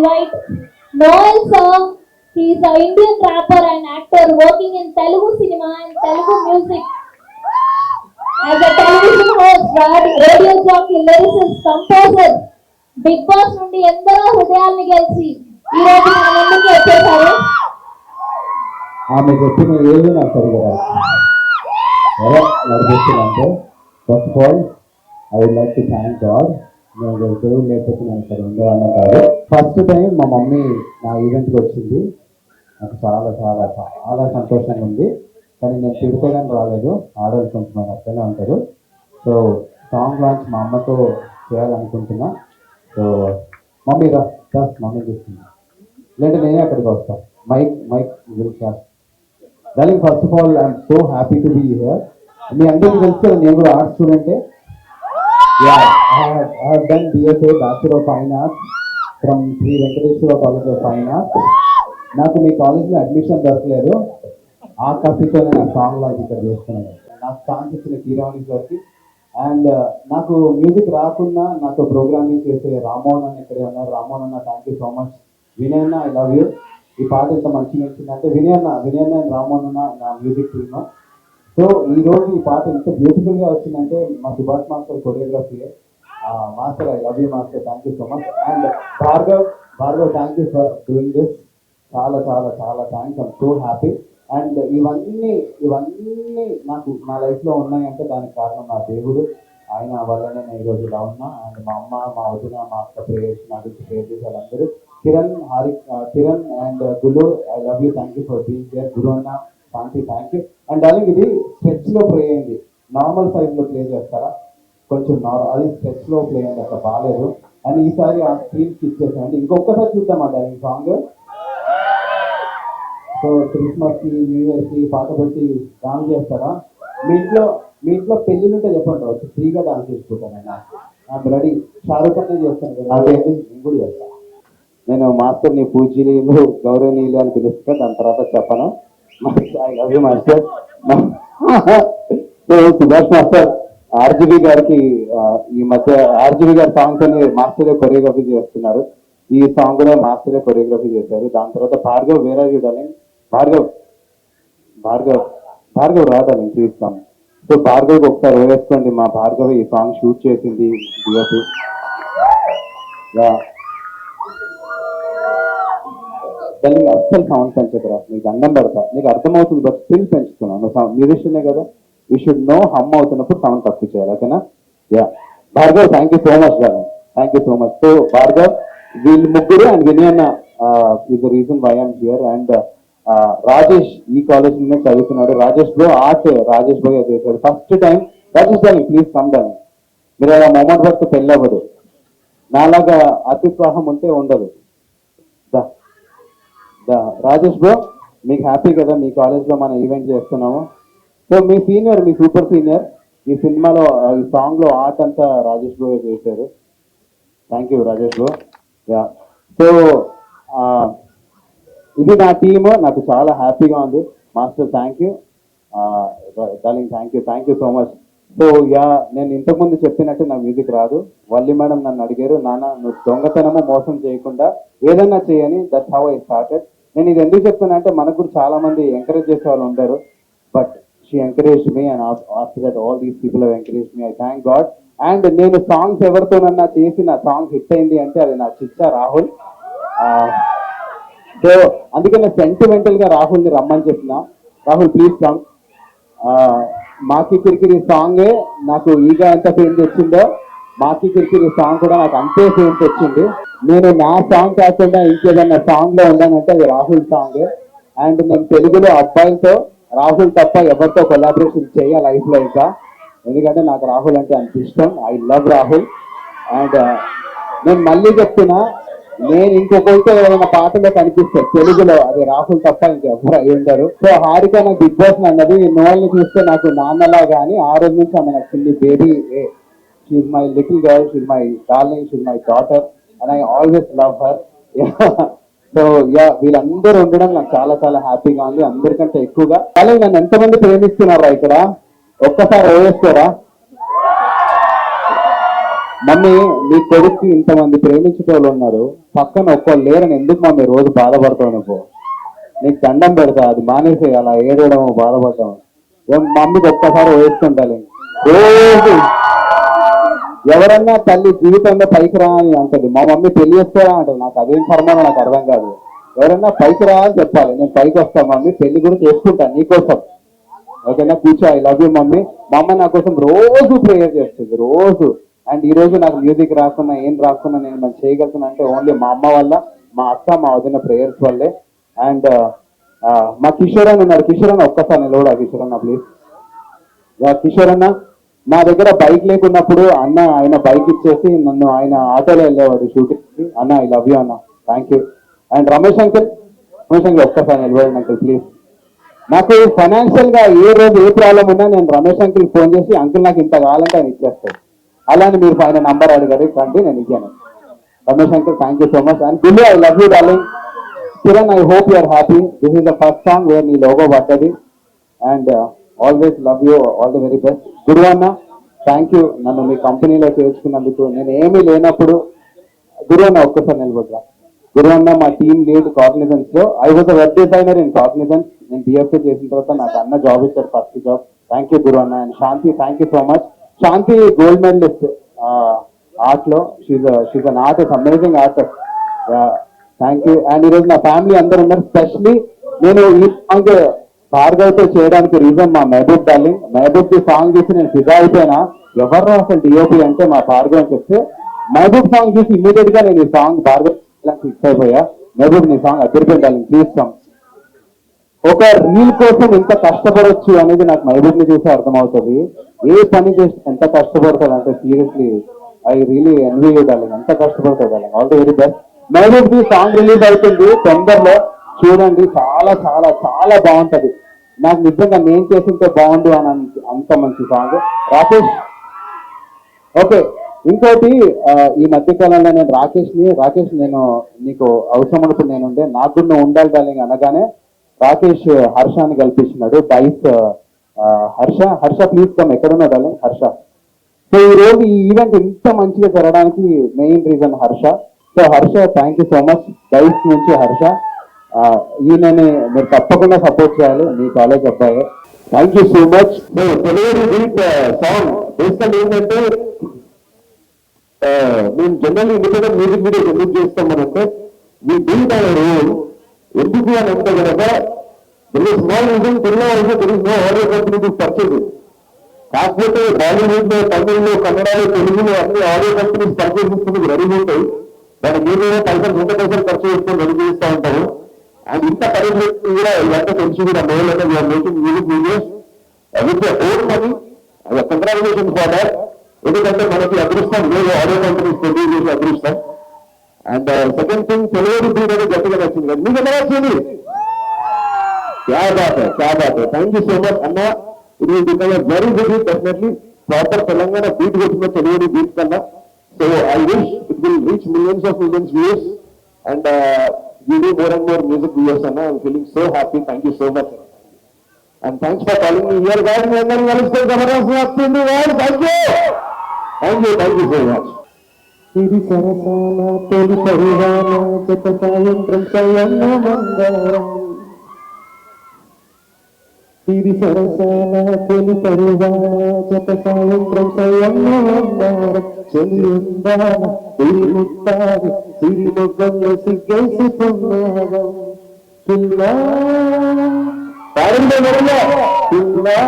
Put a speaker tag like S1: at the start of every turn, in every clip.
S1: invite Noel sir. He is an Indian rapper and actor working in Telugu cinema and Telugu music. As a television host, radio jockey, lyricist, composer, Bigg Boss నుండి ఎందరో హృదయాల్ని గెలిచి ఈ రోజు మన ముందుకు వచ్చేసారు
S2: ఆమె చెప్పిన ఏది నాకు సరిగా ఎలా నడిపిస్తుందంటే first of all I like to thank God దేవుడు లేకపోతే నేను ఇక్కడ ఉండేవాళ్ళం కాదు. ఫస్ట్ టైం మా మమ్మీ నా ఈవెంట్కి వచ్చింది. నాకు చాలా చాలా చాలా సంతోషంగా ఉంది. కానీ నేను తిడితే కానీ రాలేదు. ఆడవాళ్ళు కొంచెం అట్లనే ఉంటారు. సో సాంగ్ లాంచ్ మా అమ్మతో చేయాలనుకుంటున్నా. సో మమ్మీ రా మమ్మీ చూస్తున్నా. లేదంటే నేనే అక్కడికి వస్తాను mike mike will cash darling first of all I'm so happy to be here మీ అందరికీ తెలుసు నేను కూడా ఆర్ట్స్ స్టూడెంటే yeah have done BSA Bachelor of Fine Arts from Sri Venkateswara college of fine arts నాకు మీ కాలేజ్లో అడ్మిషన్ దొరకలేదు. ఆ కసితోనే నేను సాంగ్ లాంచ్ ఇక్కడ చేస్తున్నాను. నాకు సాంగ్స్ ఇచ్చిన కీరావణి గారికి అండ్ uh, నాకు మ్యూజిక్ రాకున్నా నాతో ప్రోగ్రామింగ్ చేసే రామోహన్ అని ఇక్కడే ఉన్నారు. రామోహన్ అన్న thank you so much Vinay అన్న ఐ లవ్ యూ ఈ పాట ఇంత మంచిగా వచ్చిందంటే వినయ్ అన్న వినయ్ అన్న రామోహన్ అన్న నా మ్యూజిక్ టీమ్ సో ఈ రోజు ఈ పాట ఎంత బ్యూటిఫుల్గా వచ్చిందంటే మా Subhash master choreography master I love you master thank you so much and Bhargav Bhargav thank you for doing this చాలా చాలా చాలా thanks I'm so happy and ఇవన్నీ ఇవన్నీ నాకు నా లైఫ్లో ఉన్నాయంటే దానికి కారణం నా దేవుడు. ఆయన వల్లనే నేను ఈరోజు ఇలా ఉన్నా. అండ్ మా అమ్మ మా వదిన మా అక్క ప్రేయర్స్ నా గురించి ప్రేయర్ చేసే వాళ్ళందరూ Kiran Hari Kiran and Gulu I love you thank you for being there Guru అన్న శాంతి థ్యాంక్ యూ అండ్ అలాగే ఇది స్ట్రెచ్లో లో అయింది. నార్మల్ సైజ్లో ప్లే చేస్తారా? కొంచెం నార్మల్ అది స్ట్రెచ్లో ప్లే అయింది అక్కడ బాగాలేదు. అండ్ ఈసారి ఆ స్క్రీన్ ఇచ్చేసాను ఇంకొకసారి చూద్దాం ఆ డార్లింగ్ సాంగ్ సో క్రిస్మస్కి న్యూ ఇయర్కి పాట పెట్టి డాన్స్ చేస్తారా? మీ ఇంట్లో మీ ఇంట్లో పెళ్ళిళ్ళు ఉంటే చెప్పండి వచ్చి ఫ్రీగా డాన్స్ చేసుకుంటాను నేను. ఐఎమ్ రెడీ షారుఖ్ ఖాన్ చేస్తాను కదా. అదేంటి నేను కూడా చేస్తాను నేను మాస్టర్ని ని గౌరవనీయులు అని పిలుస్తాను. దాని తర్వాత చెప్పను. I love you master so Subhash master RGB గారికి ఈ మధ్య ఆర్జీబీ గారి సాంగ్స్ అని మాస్టరే కొరియోగ్రఫీ చేస్తున్నారు. ఈ సాంగ్ కూడా మాస్టరే కొరియోగ్రఫీ చేశారు. దాని తర్వాత భార్గవ్ వేరే చూడాలి భార్గవ్ భార్గవ్ భార్గవ్ రాదని ప్లీజ్ కమ్ సో భార్గవ్ ఒకసారి వేసుకోండి మా భార్గవ్ ఈ సాంగ్ షూట్ చేసింది. దాన్ని దానికి అస్సలు సౌండ్ పెంచకరా నీకు అన్నం పెడతా. నీకు అర్థమవుతుంది బట్ స్టిల్ పెంచుతున్నాను నువ్వు మ్యూజిషియనే కదా. యూ షుడ్ నో హమ్ అవుతున్నప్పుడు సౌండ్ తక్కువ చేయాలి ఓకేనా? Yeah Bhargav thank you so much గారు thank you so much so Bhargav వీళ్ళు ముగ్గురు and వినయన్న is the reason why I'm here and Rajesh ఈ కాలేజ్లోనే చదువుతున్నాడు. Rajesh bro art Rajesh bro చేశాడు. ఫస్ట్ టైం రాజేష్ గారు ప్లీజ్ కమ్ డౌన్ మీరు అలా మొమెంట్ వరకు పెళ్ళి అవ్వదు. నాలాగా అతిత్వాహం ఉంటే ఉండదు. దా. రాజేష్ బ్రో మీకు హ్యాపీ కదా మీ కాలేజ్లో మనం ఈవెంట్ చేస్తున్నాము. సో మీ సీనియర్ మీ సూపర్ సీనియర్ ఈ సినిమాలో ఈ సాంగ్లో ఆర్ట్ అంతా రాజేష్ బ్రో చేశారు. Thank you Rajesh bro yeah so ఇది నా టీమ్ నాకు చాలా హ్యాపీగా ఉంది. Master thank you darling thank you thank you so much so yeah నేను ఇంతకుముందు చెప్పినట్టు నా మ్యూజిక్ రాదు. వల్లి మేడం నన్ను అడిగారు నాన్న నువ్వు దొంగతనము మోసం చేయకుండా ఏదన్నా చేయని దట్ హౌ ఐ స్టార్టెడ్ నేను ఇది ఎందుకు చెప్తున్నా అంటే మనకు కూడా చాలా మంది ఎంకరేజ్ చేసే వాళ్ళు ఉంటారు. But she encourage me and after that all these people have encourage me I thank God and నేను సాంగ్స్ ఎవరితోనన్నా చేసి నా సాంగ్ హిట్ అయింది అంటే అది నా చిచ్చా రాహుల్. సో అందుకే నేను సెంటిమెంటల్గా రమ్మని చెప్పిన. రాహుల్ ప్లీజ్ కమ్ మాకి కిరికిరి సాంగే నాకు ఈగా ఎంత ఫేమ్ తెచ్చిందో. మాకి కిరికిరి సాంగ్ కూడా నాకు అంతే ఫేమ్ వచ్చింది నేను నా సాంగ్ కాకుండా ఇంకేదన్నా సాంగ్లో ఉన్నానంటే అది రాహుల్ సాంగ్ అండ్ నేను తెలుగులో అబ్బాయితో రాహుల్ తప్ప ఎవరితో కొలాబరేషన్ చేయ లైఫ్లో ఇంకా. ఎందుకంటే నాకు రాహుల్ అంటే అంత ఇష్టం. I love Rahul. And uh, నేను మళ్ళీ చెప్తున్నా నేను ఇంకొకరితో ఏదైనా పాటలో కనిపిస్తాను తెలుగులో అది రాహుల్ తప్ప ఇంకెవరు అయి ఉండరు. సో హారిక నాకు బిగ్ బాస్ అన్నది నోళ్ళని చూస్తే నాకు నాన్నలా కానీ ఆ రోజు నుంచి ఆమె నాకు చిన్ని baby she's my little girl she's my darling she's my daughter and I always love her so yeah వీళ్ళందరూ ఉండడం నాకు చాలా చాలా హ్యాపీగా ఉంది అందరికంటే ఎక్కువగా. అలాగే నన్ను ఎంతమంది ప్రేమిస్తున్నారా ఇక్కడ? ఒక్కసారి ఓవేస్తారా మమ్మీ మీ కొడుక్కి ఇంతమంది ప్రేమించేటోళ్ళు ఉన్నారు. పక్కన ఒక్కళ్ళు లేరని ఎందుకు మమ్మీ రోజు బాధపడతావు నువ్వు? నీకు దండం పెడతా అది మానేసి అలా ఏడవడం బాధపడడం మమ్మీకి ఒక్కసారి వేస్తుండాలి రోజు ఎవరన్నా తల్లి జీవితంలో పైకి రా అని అంటది. మా మమ్మీ పెళ్ళి అంటారు అంటది. నాకు అదేం ఫర్మానో నాకు అర్థం కాదు. ఎవరన్నా పైకి రా అని చెప్పాలి. నేను పైకి వస్తాను మమ్మీ పెళ్ళి కూడా చేసుకుంటాను నీకోసం. ఓకేనా? కూర్చో. I love you mummy. మా అమ్మ నా కోసం రోజు ప్రేయర్ చేస్తుంది. రోజు. అండ్ ఈ రోజు నాకు మ్యూజిక్ రాకుండా ఏం రాకున్నా నేను మనం చేయగలుగుతున్నా అంటే ఓన్లీ మా అమ్మ వల్ల మా అక్క మా వదిన ప్రేయర్స్ వల్లే. అండ్ uh, uh, మా కిషోర్ అన్న ఉన్నారు. కిషోర్ అన్న ఒక్కసారి నిలవడా కిషోర్ అన్న ప్లీజ్ యా, కిషోర్ అన్న. నా దగ్గర బైక్ లేకున్నప్పుడు అన్న ఆయన బైక్ ఇచ్చేసి నన్ను ఆయన ఆటోలో వెళ్ళేవాడు షూటింగ్కి అన్న ఐ లవ్ యూ అన్న. Thank you and Ramesh uncle Ramesh uncle ఒక్కసారి నిలబడండి అంకుల్ ప్లీజ్ నాకు ఫైనాన్షియల్గా ఏ రోజు ఏ ప్రాబ్లం ఉన్నా నేను రమేష్ అంకుల్ ఫోన్ చేసి అంకుల్ నాకు ఇంత కావాలంటే ఆయన ఇచ్చేస్తాడు. అలానే మీరు ఆయన నంబర్ అడిగారు. కంటే నేను ఇచ్చాను. Ramesh uncle thank you so much and Gullu I love you darling Kiran I hope you're happy this is the first song where నీ లోగో పడ్డది. And always love you all the very best Guru అన్న thank you నన్ను మీ కంపెనీలో చేర్చుకున్నందుకు నేను ఏమీ లేనప్పుడు గురు అన్న ఒక్కసారి నిలబడ్డా గురు అన్న మా team lead కాగ్నిజెన్స్లో I was web designer in Cognizant నేను బిఎఫ్ఏ చేసిన తర్వాత నాకు అన్న జాబ్ ఇచ్చారు first job thank you Guru అన్న and Shanti thank you so much Shanti gold medalist ఆర్ట్లో. She's she's an artist amazing artist thank you and ఈరోజు నా family అందరు ఉన్నారు. స్పెషలీ నేను ఈ సాంగ్ భార్గవ్తో చేయడానికి రీజన్ మా మహబూబ్ డార్లింగ్ మహబూబ్కి సాంగ్ చూసి నేను ఫిదా అయిపోయినా. ఎవరు అసలు డిఓపి అంటే మా భార్గవ్ అని చెప్తే మహబూబ్ సాంగ్ చూసి ఇమీడియట్గా నేను ఈ సాంగ్ భార్గవ్ ఫిక్స్ అయిపోయా. మహబూబ్ నీ సాంగ్ అదిరిపోయింది డార్లింగ్ ప్లీజ్ సాంగ్ ఒక రీల్ కోసం ఎంత కష్టపడొచ్చు అనేది నాకు మహబూబ్ని చూసి అర్థమవుతుంది. ఏ పని చేసి ఎంత కష్టపడతాడు అంటే seriously I really envy darling ఎంత కష్టపడతాడు darling all the very best Mehboob the song release అవుతుంది తొందరలో. చూడండి చాలా చాలా చాలా బాగుంటది. నాకు నిజంగా నేను చేసింటే బాగుండు అని అంత మంచి సాంగ్ రాకేష్? ఓకే ఇంకోటి ఈ మధ్య కాలంలో నేను రాకేష్ని రాకేష్ నేను నీకు అవసరం అనుకుని నేను ఉండే నాకు కూడా నువ్వు ఉండాలి డార్లింగ్ అనగానే రాకేష్ హర్షాన్ని కల్పించినాడు. బైస్ హర్ష హర్ష ప్లీజ్ కమ్ ఎక్కడున్నా డార్లింగ్? హర్ష. సో ఈ రోజు ఈ ఈవెంట్ ఇంత మంచిగా జరగడానికి main reason Harsha. So Harsha thank you so much buys నుంచి హర్ష. ఈయనని మీరు తప్పకుండా సపోర్ట్ చేయాలి. మీ కాలేజ్ అబ్బాయి. Thank you so much
S3: Telugu beat song basically ఏంటంటే మేము జనరల్ ఇండిపెండెంట్ మ్యూజిక్ వీడియోస్ ఎందుకు చేస్తాం అంటే మీ బీట్ అనే రోల్ ఎందుకు అని అంటే కనుక స్మాల్ రీజన్ తెలుగు అయితే Telugu no audio company purchase కాకపోతే బాలీవుడ్లో తమిళ్ళో కన్నడలో తెలుగులో అన్ని ఆడియో కంపెనీస్ పర్చేజ్ చేసుకుని రెడీ ఉంటాయి. దానికి ఏదైనా పైసలు సొంత పైసలు ఖర్చు చేసుకొని రెడీ చేస్తూ ఉంటారు అండ్ ఇంత పరిస్థితి కూడా ఇదంతా తెలిసి కూడా మేలు making music videos with own money congratulation for that ఎందుకంటే మనకి అదృష్టం లేదు ఆడియో కంపెనీస్ ప్రొడ్యూస్ చేసే అదృష్టం. And second thing Telugu beat అనేది గట్టిగా నచ్చింది. కదా మీకు ఎలా వచ్చింది క్యా బాత్ క్యా బాత్ థ్యాంక్ యూ సో మచ్ అన్న ఇది will become very good definitely proper Telangana beat కొట్టిన తెలుగు బీట్ కన్నా. So I wish it will reach millions of millions views and you do more and more music views అన్న I'm feeling so happy thank you so much and thanks for calling me here God మీ అందరినీ కలిస్తే జబర్దస్త్ వస్తుంది God thank you thank you thank you so much ఇది సరసాల తొలి పరివాల జత సాయంత్రం సయన్న మంగళం. ఇది సరసాల తొలి పరివాల జత సాయంత్రం సయన్న మంగళం చెల్లిందాల సిరి ముత్తాది సిరి మొగ్గల్లో సిగ్గేసి పొన్నాగం పిల్లా పాడిందే మెరుగా పిల్లా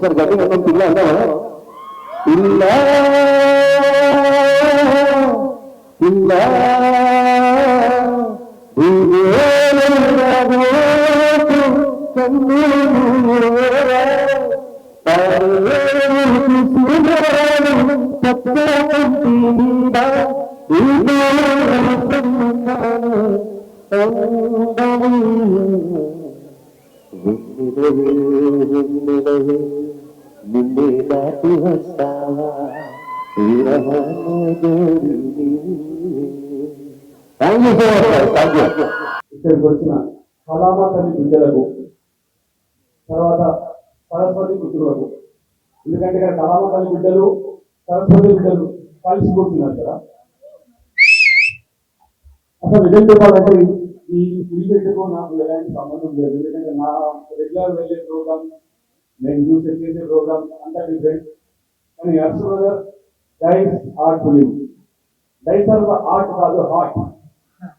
S3: ఒకసారి గట్టిగా ఉన్నాం పిల్ల అంటావా పిల్ల పిల్ల Thank you. నిన్నే దాటి వస్తావా?
S4: ఇక్కడికి వచ్చిన కళామా తల్లి బిడ్డలకు తర్వాత సరస్వతి పుత్రులకు. ఎందుకంటే ఇక్కడ కళామా తల్లి బిడ్డలు సరస్వతి బిడ్డలు కలిసి కూర్చున్నారు కదా. అసలు నిజం చెప్పాలంటే ఈ ఈవెంట్కు నాకు ఎలాంటి సంబంధం లేదు. ఎందుకంటే నా రెగ్యులర్ వెళ్ళే ప్రోగ్రామ్ నేను చూసే చేసే ప్రోగ్రామ్ అంతా డిఫరెంట్ కానీ అసలు brother dice art film dice are art కాదు హార్ట్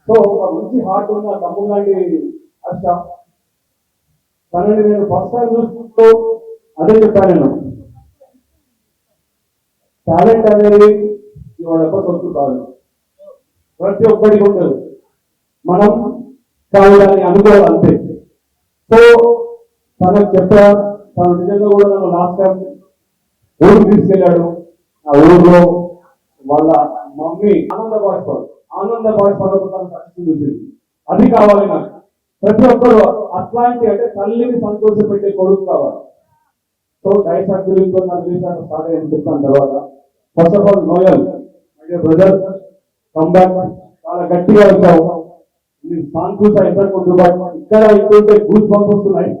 S4: సో ఒక మంచి హార్ట్ ఉన్న తమ్ముడు లాంటి హర్ష తనని నేను ఫస్ట్ టైం చూసుకుంటూ అదే చెప్పాను నేను. టాలెంట్ అనేది ఇవాళ ఎప్పటి సొత్తు కాదు. ప్రతి ఒక్కడికి ఉండదు మనం కావాలని అనుకోవాలి అంతే. సో తనకు చెప్పా తను నిజంగా కూడా నన్ను లాస్ట్ టైం ఊరికి తీసుకెళ్ళాడు. ఆ ఊర్లో వాళ్ళ మమ్మీ ఆనంద బాష్పాలు ఆనంద బాష్పాలతో తను సక్సెస్ అది కావాలి నాకు. ప్రతి ఒక్కరు అట్లాంటి అంటే తల్లిని సంతోషపెట్టే కొడుకు కావాలి. సో డైసాక్ గురించి నాకు చేశాను స్టార్ట్ అయ్యింది చెప్తాను తర్వాత ఫస్ట్ ఆఫ్ ఆల్ నోయల్ అంటే బ్రదర్ కంబ్యాక్ చాలా గట్టిగా వచ్చావు. నీ సాంగ్ చూసా ముందు ఇక్కడ ఇంటుంటే గూస్ పంపిస్తున్నాయి వస్తున్నాయి తెలుగు డిగ్రీ నాకు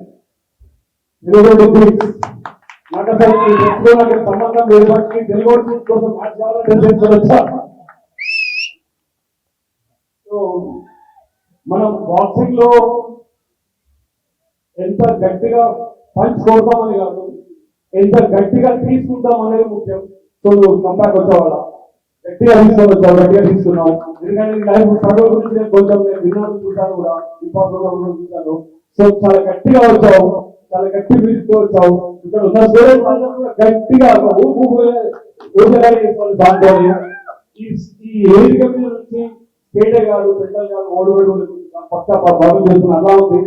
S4: అసలు ఈ డ్రెస్లో నాకు సంబంధం లేదు తెలుగు కోసం సో మనం బాక్సింగ్లో ఎంత గట్టిగా పంచ్ కొడతామని కాదు ఎంత గట్టిగా తీసుకుంటాం అనేది ముఖ్యం. సో నువ్వు కంబ్యాక్ వచ్చేవాళ్ళ. గట్టిగా తీసుకొని వచ్చావు గట్టిగా తీసుకున్నావు. ఎందుకంటే లైఫ్ గురించి నేను కొంచెం నేను విన్నాను చూసాను కూడా. సో చాలా గట్టిగా వచ్చావు. చాలా గట్టి మ్యూజిక్ ఇక్కడ ఉన్న స్టూడెంట్స్ గట్టిగా ఊపు బాగుంటుంది ఈ ఈ వేదిక మీద నుంచి పేట గారు పెంటల్ గారు ఓడివేడు పక్క బాగు చేస్తున్న అలా ఉంది.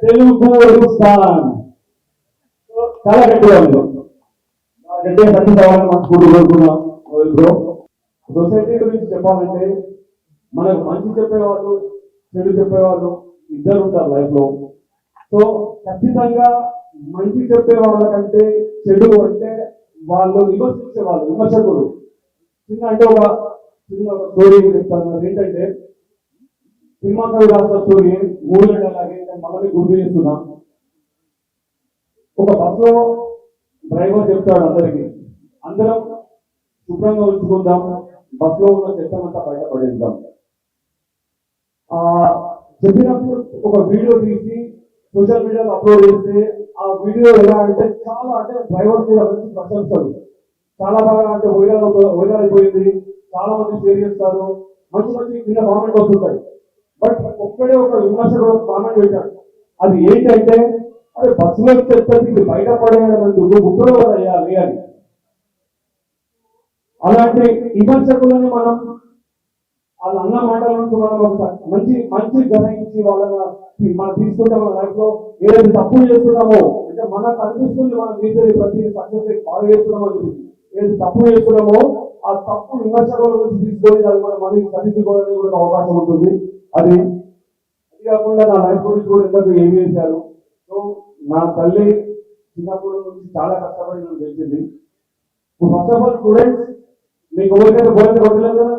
S4: తెలుగు హిందుస్థాన్ సో చాలా గట్టిగా ఉంది. గట్టిగా సక్సెస్ మనస్ఫూర్తి కోరుకున్నాం సొసైటీ గురించి చెప్పాలంటే మనకు మంచి చెప్పేవాళ్ళు చెడు చెప్పేవాళ్ళు ఇద్దరు ఉంటారు లైఫ్లో సో ఖచ్చితంగా మంచి చెప్పే వాళ్ళకంటే చెడు అంటే వాళ్ళు విమర్శించే వాళ్ళు విమర్శకులు. చిన్న అంటే ఒక చిన్న ఒక స్టోరీ చెప్తాను. ఏంటంటే సినిమా కవి రాసిన స్టోరీ మూడు అలాగే నేను గుర్తు చేస్తున్నా. ఒక బస్సులో డ్రైవర్ చెప్తాడు అందరికి అందరం శుభ్రంగా ఉంచుకుందాం బస్సులో ఉన్న చెత్తనంతా బయట పడేద్దాం. ఆ చెప్పినప్పుడు ఒక వీడియో తీసి సోషల్ మీడియాలో అప్లోడ్ చేస్తే ఆ వీడియో ఎలా అంటే చాలా అంటే డ్రైవర్ మీద మంచి ప్రశంసలు. చాలా బాగా అంటే వైరల్ వైరల్ అయిపోయింది. చాలా మంది షేర్ చేస్తారు. మంచి మంచి కింద కామెంట్ వస్తుంటాయి. బట్ ఒక్కడే ఒక విమర్శకుడు కామెంట్ పెట్టాడు. అది ఏంటంటే అదే బస్సులో చెత్త ఇది బయట పడేయడం ఎందుకు బుక్కులో వేయాలి అని. అలాంటి విమర్శకులని మనం వాళ్ళ అన్న మాటల నుంచి మనం మంచి మంచి గ్రహించి వాళ్ళ మనం తీసుకుంటే మన లైఫ్లో ఏదైతే తప్పు చేస్తున్నామో అంటే మనకు అనిపిస్తుంది మనం చేసేది ప్రతి సక్సెస్ బాగా చేస్తున్నామో అని చెప్పి. ఏదైతే తప్పు చేస్తున్నామో ఆ తప్పు విమర్శకుల నుంచి తీసుకొని అది మనం మళ్ళీ సరిదిద్దుకోవడానికి కూడా అవకాశం ఉంటుంది. అది అది కాకుండా నా లైఫ్ గురించి కూడా ఇంతకు ఏమి చేశారు? సో నా తల్లి చిన్నప్పటి నుంచి చాలా కష్టపడి నన్ను పెంచింది. ఫస్ట్ ఆఫ్ ఆల్ స్టూడెంట్స్ మీకు ఎవరికైనా బోధన కొట్టలేదు కదా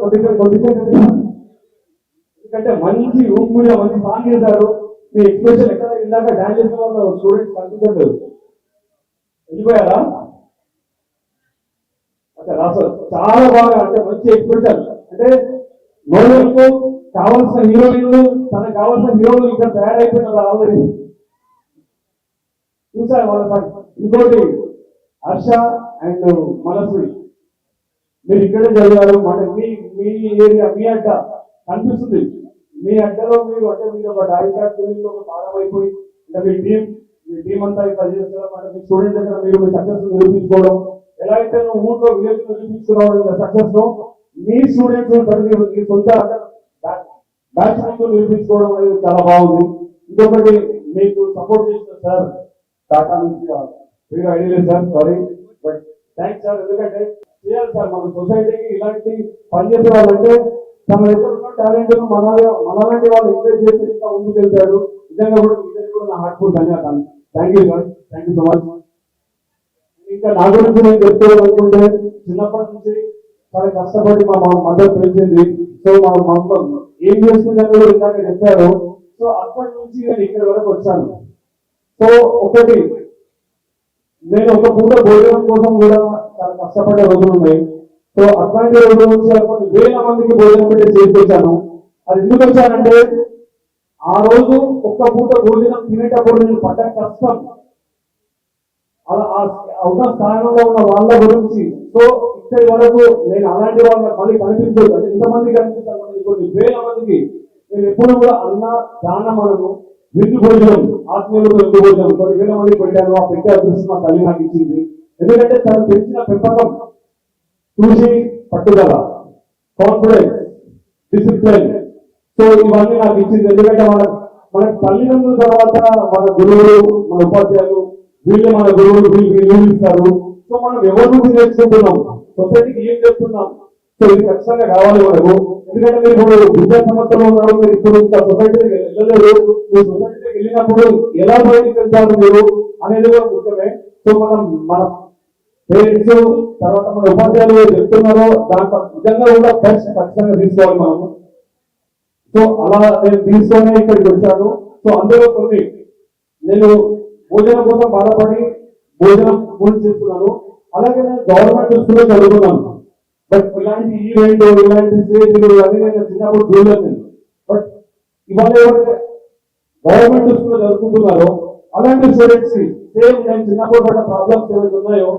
S4: ఎందుకంటే మంచి ఊపు మంచి సాంగ్ చేశారు. మీ ఎక్స్ప్రెషన్ ఎక్కడ ఇందాక డాన్స్ చేసిన వాళ్ళు స్టూడెంట్స్ కనిపించట్లేదు వెళ్ళిపోయారా? అచ్చా రాసారు చాలా బాగా అంటే మంచి ఎక్స్ప్రెషన్ అంటే నోడల్కు కావాల్సిన హీరోయిన్లు తనకు కావాల్సిన హీరోలు ఇక్కడ తయారైపోయినారు ఆల్రెడీ. చూసారు వాళ్ళ ఇంకోటి హర్ష అండ్ మనసు మీరు ఇక్కడే చదివారు మన మీ మీ ఏరియా మీ అడ్డ కనిపిస్తుంది. మీ అడ్డలో మీరు అంటే మీరు ఒక డైరెక్ట్ ఫిలింగ్ ఒక భాగం అయిపోయి అంటే మీ టీం మీ టీం అంతా ఇట్లా చేస్తారు అంటే మీ స్టూడెంట్ దగ్గర మీరు మీ సక్సెస్ నిరూపించుకోవడం ఎలా అయితే నువ్వు ఊళ్ళో విలేజ్ నిరూపించుకున్నావు సక్సెస్లో మీ స్టూడెంట్స్ మీ సొంత బ్యాచ్ ముందు నిరూపించుకోవడం అనేది చాలా బాగుంది. ఇంకొకటి మీకు సపోర్ట్ చేసిన సార్ టాటా నుంచి మీరు idea sir sorry but thanks sir ఎందుకంటే చేయాలి సార్ మన సొసైటీకి ఇలాంటి పనిచేసే వాళ్ళంటే తన దగ్గర ఉన్న టాలెంట్ మన మనలాంటి వాళ్ళు ఎంకరేజ్ చేసి ఇంకా ముందుకు వెళ్తాడు నిజంగా కూడా మీ ఇద్దరికి కూడా నా హార్ట్ఫుల్ ధన్యవాదాలు. Thank you sir thank you so much ఇంకా నా గురించి నేను చెప్పుకోవాలనుకుంటే చిన్నప్పటి నుంచి చాలా కష్టపడి మా మా మదర్ పెంచింది సో మా మమ్మ ఏం చేస్తుందని కూడా ఇందాక చెప్పారు. సో అప్పటి నుంచి నేను ఇక్కడ వరకు వచ్చాను. సో ఒకటి నేను ఒక పూట భోజనం కోసం కూడా చాలా కష్టపడే రోజులు ఉన్నాయి. సో అట్లాంటి రోజుల కొన్ని వేల మందికి భోజనం పెట్టి చేసుకొచ్చాను అది ఎందుకు వచ్చానంటే ఆ రోజు ఒక్క పూట భోజనం తినేటప్పుడు నేను పడ్డ కష్టం. అలా ఉన్న స్థానంలో ఉన్న వాళ్ళ గురించి. సో ఇక్కడి వరకు నేను అలాంటి వాళ్ళ మళ్ళీ కనిపించదు. అంటే ఇంతమంది కనిపిస్తారు కొన్ని వేల మందికి నేను ఎప్పుడు కూడా అన్న దానమనము విందు భోజనం ఆత్మీయులకు విందు భోజనం కొన్ని వేల మందికి పెట్టాను. ఆ పెట్టే అదృష్టం మా తల్లి నాకు ఇచ్చింది. ఎందుకంటే తను పెంచిన పెంపకం కృషి పట్టుదల కాన్ఫిడెన్స్ డిసిప్లిన్ సో ఇవన్నీ నాకు ఇచ్చింది. ఎందుకంటే మన మన తల్లిదండ్రుల తర్వాత మన గురువులు మన ఉపాధ్యాయులు వీళ్ళు మన గురువులు వీళ్ళు వీళ్ళు ఇస్తారు సో మనం ఎవరి నుంచి నేర్చుకుంటున్నాం? సొసైటీకి ఏం చెప్తున్నాం? సో ఇది ఖచ్చితంగా కావాలి మనకు. ఎందుకంటే మీరు ఇప్పుడు విద్యా సంస్థలో ఉన్నారు మీరు ఇప్పుడు ఇంకా సొసైటీకి వెళ్ళలేరు మీరు సొసైటీకి వెళ్ళినప్పుడు ఎలా బయటకు వెళ్తారు మీరు అనేది కూడా ముఖ్యమే. సో మనం మన పేరెంట్స్ తర్వాత మన ఉపాధ్యాయులు చెప్తున్నారో దాంట్లో నిజంగా కూడా పరీక్ష ఖచ్చితంగా తీసుకోవాలి మనము. సో అలా నేను తీసుకొని ఇక్కడికి వచ్చాను. సో అందులో కొన్ని నేను భోజనం కోసం బాధపడి భోజనం పూర్తి చేస్తున్నాను అలాగే నేను గవర్నమెంట్ స్కూల్లో చదువుకున్నాను. బట్ ఇలాంటి ఈవెంట్ ఇలాంటి స్టేజ్లు అన్ని నేను చిన్నప్పుడు చూడలేదు నేను. బట్ ఇవాళ ఎవరైతే గవర్నమెంట్ స్కూల్లో చదువుకుంటున్నారో అలాంటి స్టూడెంట్స్ సేమ్ నేను చిన్నప్పుడు పడ్డ ప్రాబ్లమ్స్ ఏవైతే ఉన్నాయో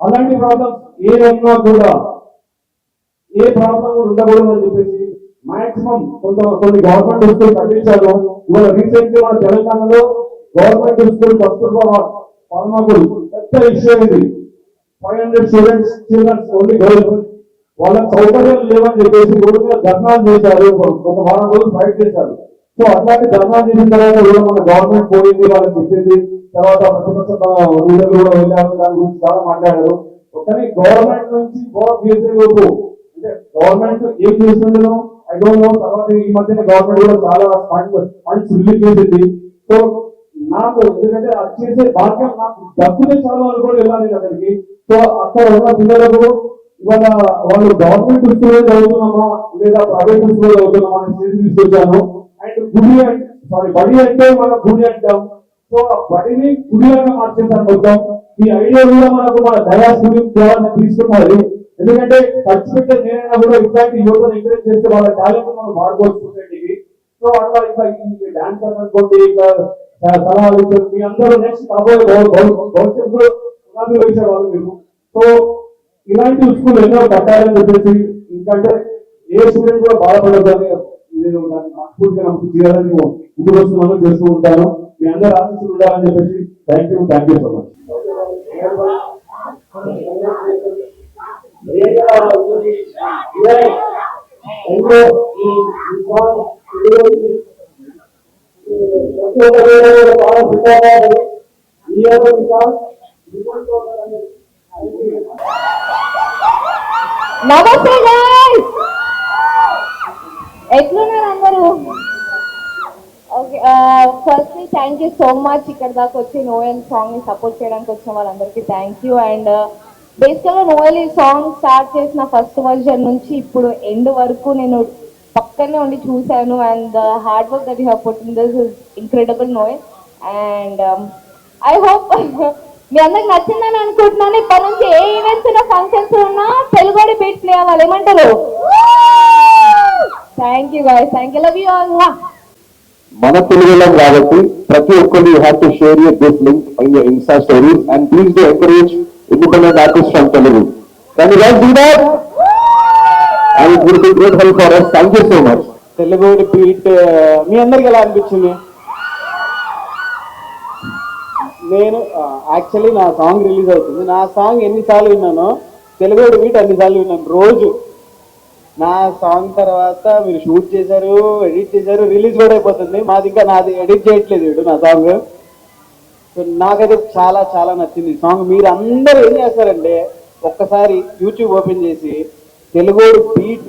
S4: అలాంటి ప్రాబ్లమ్స్ ఏదన్నా కూడా ఏ ప్రాబ్లం కూడా ఉండకూడదు అని చెప్పేసి మాక్సిమం కొంత కొన్ని గవర్నమెంట్ స్కూల్ కట్టించారు. ఇవాళ రీసెంట్గా మన తెలంగాణలో గవర్నమెంట్ స్కూల్ కస్తూర్బా పాల్మాకులు పెద్ద ఇష్యూ ఇది. Five hundred students childrens only girls. వాళ్ళకి సౌకర్యాలు లేవని చెప్పేసి రోడ్డు మీద ధర్నాలు చేశారు. ఒక వారం రోజులు ఫైట్ చేశారు. సో అట్లాంటి ధర్నాలు చేసిన తర్వాత కూడా మన గవర్నమెంట్ పోయింది వాళ్ళకి చెప్పింది. తర్వాత ప్రతిపక్ష లీడర్లు కూడా వెళ్ళారు దాని గురించి చాలా మాట్లాడారు. కానీ గవర్నమెంట్ నుంచి గోవా చేసే లోపు అంటే గవర్నమెంట్ ఏం చేస్తుందో ఐ డోంట్ నో తర్వాత ఈ మధ్యన గవర్నమెంట్ కూడా చాలా ఫండ్స్ ఫండ్స్ రిలీజ్ చేసింది. సో నాకు ఎందుకంటే అది చేసే భాగ్యం నాకు డబ్బులే చాలా వరకు కూడా వెళ్ళాలి అక్కడికి సో అక్కడ ఉన్న పిల్లలకు ఇవాళ వాళ్ళు గవర్నమెంట్ స్కూల్లో చదువుతున్నామా లేదా ప్రైవేట్ స్కూల్లో చదువుతున్నామా అని స్టేజ్ తీసుకొచ్చాను. అండ్ గుడి సారీ బడి అంటే మన గుడి అంటాం. సో ఆ గుడిలాగా మార్చేసాను మొత్తం ఈ ఐడియా కూడా మనకు మన దయా స్కూలింగ్ ద్వారా తీసుకున్నది. ఎందుకంటే ఖర్చు పెట్టే నేనైనా కూడా ఇట్లాంటి యువతను ఎంకరేజ్ చేస్తే వాళ్ళ టాలెంట్ మనం వాడుకోవచ్చు సో అట్లా ఇట్లా డాన్సర్ అనుకోండి ఇట్లా సలహాలు మీ అందరూ నెక్స్ట్ కాబోయే భవిష్యత్తులో పునాదులు వేసేవాళ్ళు మీరు. సో ఇలాంటి స్కూల్ ఎన్నో కట్టాలని చెప్పేసి ఎందుకంటే ఏ స్టూడెంట్ కూడా బాధపడదని నేను దాన్ని మనస్ఫూర్తిగా నాకు చేయాలని ముందు వస్తున్నాను చేస్తూ ఉంటాను. మీ అందరూ ఆశిస్తులు ఉండాలని చెప్పేసి thank you thank you so much
S1: నమస్తే ఎట్లున్నారు అందరూ? Okay firstly thank you so much ఇక్కడ దాకా వచ్చి నోయల్ సాంగ్ని సపోర్ట్ చేయడానికి వచ్చిన వాళ్ళందరికీ థ్యాంక్ యూ అండ్ బేసికల్గా నోయల్ ఈ సాంగ్ స్టార్ట్ చేసిన ఫస్ట్ వర్జన్ నుంచి ఇప్పుడు ఎండ్ వరకు నేను పక్కనే ఉండి చూశాను. And hard work that you have in this is incredible Noel and I hope మీ అందరికి నచ్చిందని అనుకుంటున్నాను. ఇప్పటి నుంచి ఏ ఈవెంట్స్ ఉన్నా ఫంక్షన్స్ ఉన్నా తెలుగుడి బీట్ ప్లే అవ్వాలి. ఏమంటారు? Thank you guys thank you love you all
S3: మన తెలుగులం కాబట్టి ప్రతి ఒక్కరు you have to share your this link in your insta stories and please do encourage independent artist from Telugu can you guys do that and it will be great help for us thank you so much
S5: Telugu beat మీ అందరికి ఎలా అనిపించింది? నేను uh, actually నా song release అవుతుంది. నా song ఎన్నిసార్లు విన్నానో Telugu beat అన్నిసార్లు విన్నాను. రోజు. నా సాంగ్ తర్వాత మీరు షూట్ చేశారు ఎడిట్ చేశారు రిలీజ్ కూడా అయిపోతుంది. మాది ఇంకా నాది ఎడిట్ చేయట్లేదు వీడు నా సాంగ్ సో నాకైతే చాలా చాలా నచ్చింది సాంగ్ మీరు అందరూ ఏం చేస్తారంటే ఒక్కసారి యూట్యూబ్ ఓపెన్ చేసి తెలుగు బీట్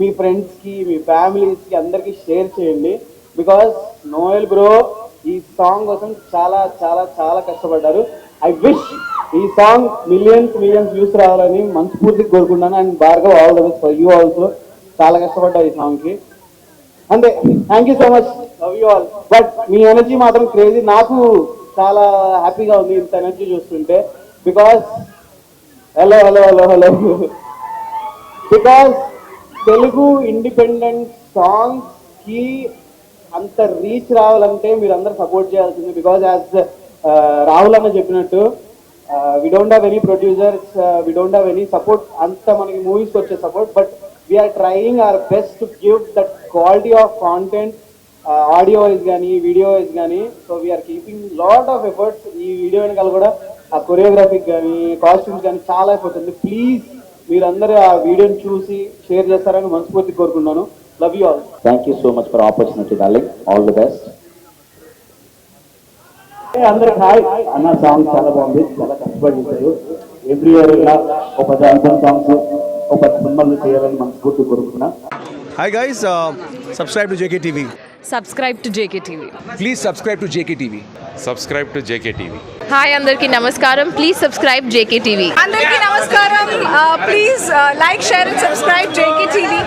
S5: మీ ఫ్రెండ్స్కి మీ ఫ్యామిలీస్కి అందరికీ షేర్ చేయండి. బికాస్ నోయల్ బ్రో ఈ సాంగ్ కోసం చాలా చాలా చాలా కష్టపడ్డారు. ఐ విష్
S4: ఈ సాంగ్ మిలియన్స్ మిలియన్స్ వ్యూస్ రావాలని మనస్ఫూర్తిగా కోరుకున్నాను and Bhargav all the best for you also చాలా కష్టపడ్డా ఈ సాంగ్కి అంటే అంతే thank you so much love you all but me energy మాత్రం క్రేజీ నాకు చాలా హ్యాపీగా ఉంది ఇంత ఎనర్జీ చూస్తుంటే. Because hello hello hello hello because Telugu independent సాంగ్స్కి అంత రీచ్ రావాలంటే మీరు అందరూ సపోర్ట్ చేయాల్సింది బికాస్ యాజ్ uh, రాహుల్ అన్న చెప్పినట్టు we don't have any producers we don't have any support అంత మనకి మూవీస్కి వచ్చే support but we are trying our best to give that quality of content audio wise కానీ వీడియో వైజ్ కానీ so we are keeping lot of efforts ఈ video వెనకాల కూడా ఆ కొరియోగ్రఫీకి కానీ కాస్ట్యూమ్స్ కానీ చాలా ఎఫర్ట్స్ ఉంది. ప్లీజ్ మీరందరూ ఆ వీడియోని చూసి షేర్ చేస్తారని మనస్ఫూర్తి కోరుకున్నాను love you all
S6: thank you so much for opportunity darling all the best
S4: అందరికి హాయ్ అన్న సాంగ్ చాలా బాగుంది చాలా కష్టపడి చేశారు ఎవ్రీ ఇయర్ ఇలా ఒక పది ఆల్బమ్ సాంగ్స్ ఒక పది సినిమాలు చేయాలని మనస్ఫూర్తి కోరుకున్నా
S7: Hi guys, uh, subscribe to JKTV.
S8: subscribe to JKTV.
S7: Please subscribe to JKTV.
S9: subscribe to JKTV.
S8: Hi అందరికీ నమస్కారం ప్లీజ్ సబ్స్క్రైబ్ జేకే టీవీ
S10: అందరికీ నమస్కారం please like share and subscribe JK TV